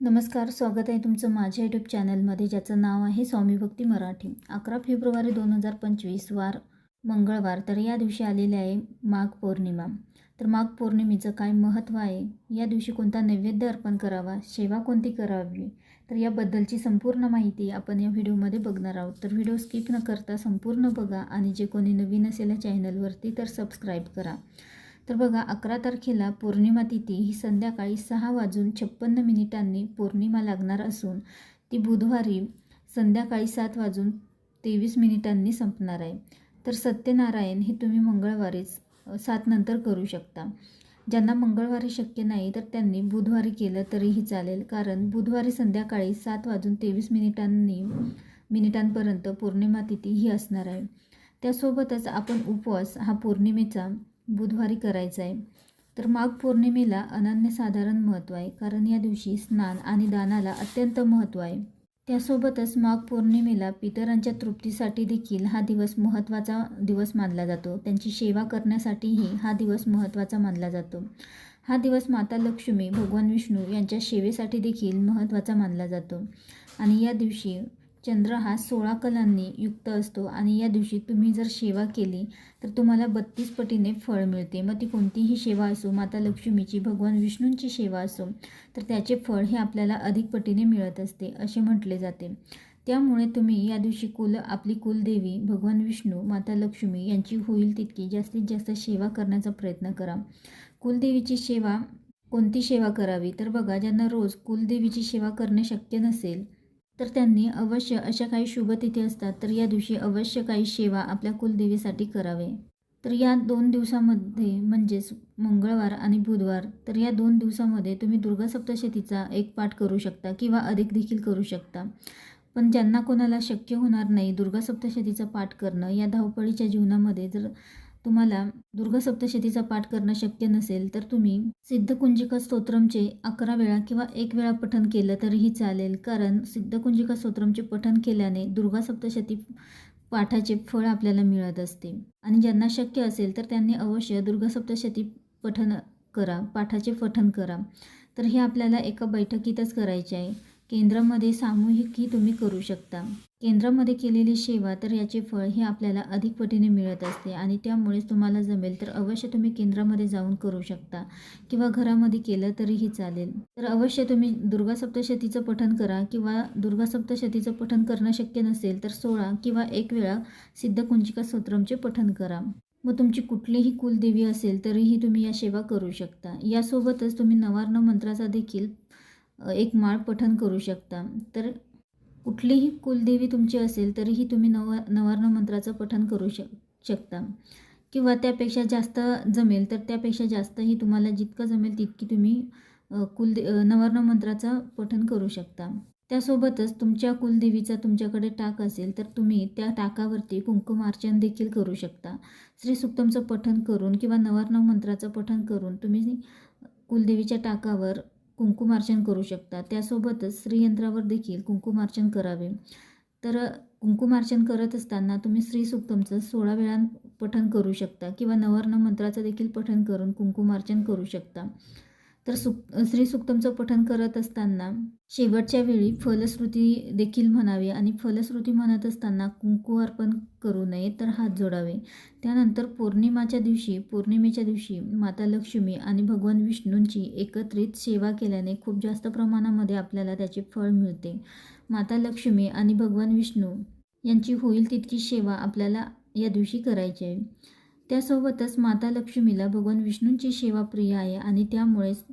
नमस्कार स्वागत आहे तुमचं माझ्या यूट्यूब चॅनलमध्ये ज्याचं नाव आहे स्वामी भक्ती मराठी. अकरा फेब्रुवारी दोन हजार पंचवीस वार मंगळवार. तर या दिवशी आलेले आहे माघ पौर्णिमा. तर माघ पौर्णिमेचं काय महत्त्व आहे? या दिवशी कोणता नैवेद्य अर्पण करावा? सेवा कोणती करावी? तर याबद्दलची संपूर्ण माहिती आपण या व्हिडिओमध्ये बघणार आहोत. तर व्हिडिओ स्किप न करता संपूर्ण बघा आणि जे कोणी नवीन असेल या चॅनलवरती तर सबस्क्राईब करा. तर बघा अकरा तारखेला पौर्णिमा तिथी ही संध्याकाळी सहा वाजून छप्पन्न मिनिटांनी पौर्णिमा लागणार असून ती बुधवारी संध्याकाळी सात वाजून तेवीस मिनिटांनी संपणार आहे. तर सत्यनारायण हे तुम्ही मंगळवारीच सात नंतर करू शकता. ज्यांना मंगळवारी शक्य नाही तर त्यांनी बुधवारी केलं तरीही चालेल. कारण बुधवारी संध्याकाळी सात वाजून तेवीस मिनिटांनी मिनिटांपर्यंत पौर्णिमा तिथी ही असणार आहे. त्यासोबतच आपण उपवास हा पौर्णिमेचा बुधवारी करायचं आहे. तर माघ पौर्णिमेला अनन्यसाधारण महत्त्व आहे कारण या दिवशी स्नान आणि दानाला अत्यंत महत्त्व आहे. त्यासोबतच माघ पौर्णिमेला पितरांच्या तृप्तीसाठी देखील हा दिवस महत्त्वाचा दिवस मानला जातो. त्यांची सेवा करण्यासाठीही हा दिवस महत्त्वाचा मानला जातो. हा दिवस माता लक्ष्मी भगवान विष्णू यांच्या सेवेसाठी देखील महत्त्वाचा मानला जातो. आणि या दिवशी चंद्र हा सोळा कलांनी युक्त असतो आणि या दिवशी तुम्ही जर सेवा केली तर तुम्हाला बत्तीस पटीने फळ मिळते. मग ती कोणतीही सेवा असो माता लक्ष्मीची भगवान विष्णूंची सेवा असो तर त्याचे फळ हे आपल्याला अधिक पटीने मिळत असते असे म्हटले जाते. त्यामुळे तुम्ही या दिवशी कुल आपली कुलदेवी भगवान विष्णू माता लक्ष्मी यांची होईल तितकी जास्तीत जास्त सेवा करण्याचा प्रयत्न करा. कुलदेवीची सेवा कोणती सेवा करावी? तर बघा ज्यांना रोज कुलदेवीची सेवा करणे शक्य नसेल तर त्यांनी अवश्य अशा काही शुभतिथी असतात तर या दिवशी अवश्य काही सेवा आपल्या कुलदेवीसाठी करावे. तर या दोन दिवसामध्ये म्हणजेच मंगळवार आणि बुधवार तर या दोन दिवसामध्ये तुम्ही दुर्गा सप्तशतीचा एक पाठ करू शकता किंवा अधिक देखील करू शकता. पण ज्यांना कोणाला शक्य होणार नाही दुर्गा सप्तशतीचा पाठ करणं या धावपळीच्या जीवनामध्ये जर तुम्हाला दुर्गसप्तशतीचा पाठ करणं शक्य नसेल तर तुम्ही सिद्धकुंजिका स्तोत्रमचे अकरा वेळा किंवा एक वेळा पठन केलं तरीही चालेल. कारण सिद्धकुंजिका स्तोत्रमचे पठन केल्याने दुर्गा सप्तशती पाठाचे फळ आपल्याला मिळत असते. आणि ज्यांना शक्य असेल तर त्यांनी अवश्य दुर्गा सप्तशती पठन करा पाठाचे पठन करा. तर हे आपल्याला एका बैठकीतच करायचे आहे. केंद्रामध्ये सामूहिकही तुम्ही करू शकता. केंद्रामध्ये केलेली सेवा तर याचे फळ हे आपल्याला अधिक पटीने मिळत असते आणि त्यामुळेच तुम्हाला जमेल तर अवश्य तुम्ही केंद्रामध्ये जाऊन करू शकता किंवा घरामध्ये केलं तरीही चालेल. तर अवश्य तुम्ही दुर्गा सप्तशतीचं पठन करा किंवा दुर्गा सप्तशतीचं पठन करणं शक्य नसेल तर सोळा किंवा एक वेळा सिद्धकुंजिका स्तोत्रमचे पठन करा. मग तुमची कुठलीही कुलदेवी असेल तरीही तुम्ही या सेवा करू शकता. यासोबतच तुम्ही नवार्ण मंत्राचा देखील एक माळ पठन करू शकता. तर कुठलीही कुलदेवी तुमची असेल तरीही तुम्ही नव नवार्ण मंत्राचं पठन करू शक शकता. किंवा त्यापेक्षा जास्त जमेल तर त्यापेक्षा जास्तही तुम्हाला जितकं जमेल तितकी तुम्ही कुलदे नवार्ण मंत्राचं पठन करू शकता. त्यासोबतच तुमच्या कुलदेवीचा तुमच्याकडे टाक असेल तर तुम्ही त्या टाकावरती कुंकुमार्चन देखील करू शकता. श्री सुक्तमचं पठन करून किंवा नवार्ण मंत्राचं पठन करून तुम्ही कुलदेवीच्या टाकावर कुंकुमार्चन करू शकता त्यासोबतच श्रीयंत्रावर देखील कुंकुमार्चन करावे. तर कुंकुमार्चन करत असताना तुम्ही श्री सुक्तमचं सोळा वेळा पठन करू शकता किंवा नवर्ण मंत्राचं देखील पठन करून कुंकुमार्चन करू शकता. तर सुक श्री सुक्तमचं पठन करत असताना शेवटच्या वेळी फलश्रुती देखील म्हणावी आणि फलश्रुती म्हणत असताना कुंकू अर्पण करू नये तर हात जोडावे. त्यानंतर पौर्णिमाच्या दिवशी पौर्णिमेच्या दिवशी माता लक्ष्मी आणि भगवान विष्णूंची एकत्रित सेवा केल्याने खूप जास्त प्रमाणामध्ये आपल्याला त्याचे फळ मिळते. माता लक्ष्मी आणि भगवान विष्णू यांची होईल तितकी सेवा आपल्याला या दिवशी करायची आहे. त्यासोबतच माता लक्ष्मीला भगवान विष्णूंची सेवा प्रिय आहे आणि त्यामुळेच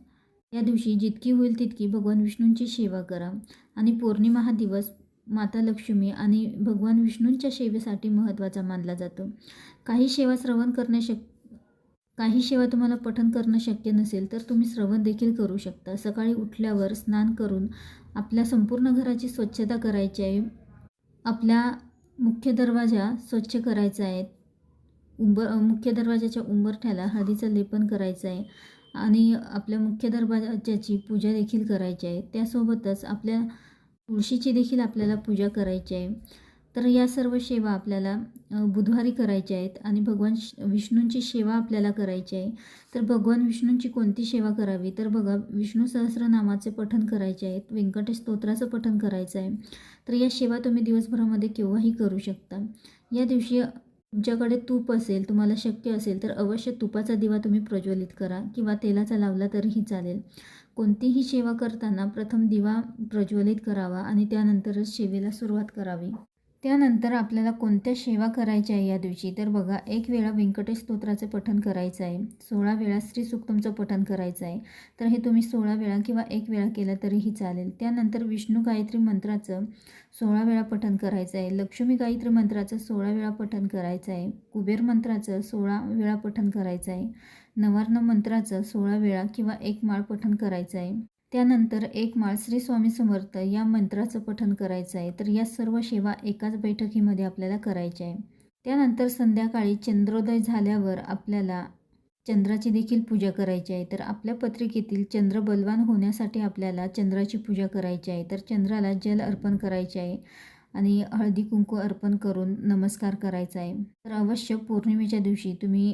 या दिवशी जितकी होईल तितकी भगवान विष्णूंची सेवा करा. आणि पौर्णिमा हा दिवस माता लक्ष्मी आणि भगवान विष्णूंच्या सेवेसाठी महत्त्वाचा मानला जातो. काही सेवा श्रवण करणे शक काही सेवा तुम्हाला पठन करणं शक्य नसेल तर तुम्ही श्रवण देखील करू शकता. सकाळी उठल्यावर स्नान करून आपल्या संपूर्ण घराची स्वच्छता करायची आहे. आपल्या मुख्य दरवाजा स्वच्छ करायचा आहे. उंबर मुख्य दरवाजाच्या उंबरठ्याला हळदीचं लेपन करायचं आहे. आणि आपल्या मुख्य दरवाजाची पूजा देखील करायची आहे. त्यासोबतच आपल्या तुळशीची देखील आपल्याला पूजा करायची आहे. तर या सर्व सेवा आपल्याला बुधवारी करायच्या आहेत आणि भगवान श- विष्णूंची सेवा आपल्याला करायची आहे. तर भगवान विष्णूंची कोणती सेवा करावी? तर बघा विष्णू सहस्रनामाचे पठण करायचे आहेत. व्यंकटेश स्तोत्राचं पठण करायचं आहे. तर या सेवा तुम्ही दिवसभरामध्ये केव्हाही करू शकता. या दिवशी तुमच्याकडे तूप असेल तुम्हाला शक्य असेल तर अवश्य तुपाचा दिवा तुम्ही प्रज्वलित करा किंवा तेलाचा लावला तरीही चालेल. कोणतीही सेवा करताना प्रथम दिवा प्रज्वलित करावा आणि त्यानंतरच सेवेला सुरुवात करावी. त्यानंतर आपल्याला कोणत्या सेवा करायच्या आहे या दिवशी? तर बघा एक वेळा व्यंकटेश स्तोत्राचे पठण करायचं आहे. सोळा वेळा श्री सुक्तमचं पठण करायचं आहे. तर हे तुम्ही सोळा वेळा किंवा एक वेळा केलं तरीही चालेल. त्यानंतर विष्णू गायत्री मंत्राचं सोळा वेळा पठण करायचं आहे. लक्ष्मी गायत्री मंत्राचं सोळा वेळा पठण करायचं आहे. कुबेर मंत्राचं सोळा वेळा पठण करायचं आहे. नवार्ण मंत्राचं सोळा वेळा किंवा एक माळ पठण करायचं आहे. त्यानंतर एक माळ श्री स्वामी समर्थ या मंत्राचं पठण करायचं आहे. तर या सर्व सेवा एकाच बैठकीमध्ये आपल्याला करायच्या आहे त्यानंतर संध्याकाळी चंद्रोदय झाल्यावर आपल्याला चंद्राची देखील पूजा करायची आहे. तर आपल्या पत्रिकेतील चंद्र बलवान होण्यासाठी आपल्याला चंद्राची पूजा करायची आहे. तर चंद्राला जल अर्पण करायचे आहे आणि हळदी कुंकू अर्पण करून नमस्कार करायचा आहे. तर अवश्य पौर्णिमेच्या दिवशी तुम्ही